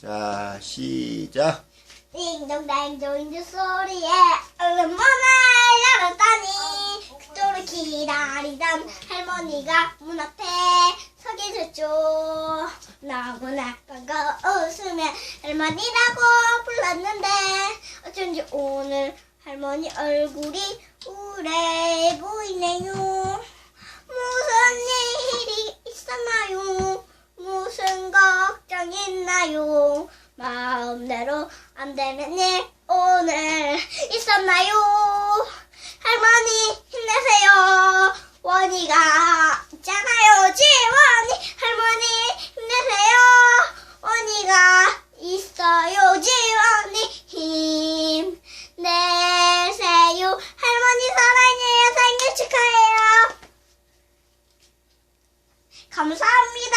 자, 시작. 딩동댕 조인주 소리에 얼마나 열었다니 그토록 기다리던 할머니가 문 앞에 서 계셨죠 나구나 반가 웃으며 할머니라고 불렀는데 어쩐지 오늘 할머니 얼굴이 있나요? 마음대로 안 되는 일 오늘 있었나요? 할머니 힘내세요. 원이가 있잖아요. 지원이 할머니 힘내세요. 원이가 있어요. 지원이 힘내세요. 할머니 사랑해요. 생일 축하해요. 감사합니다.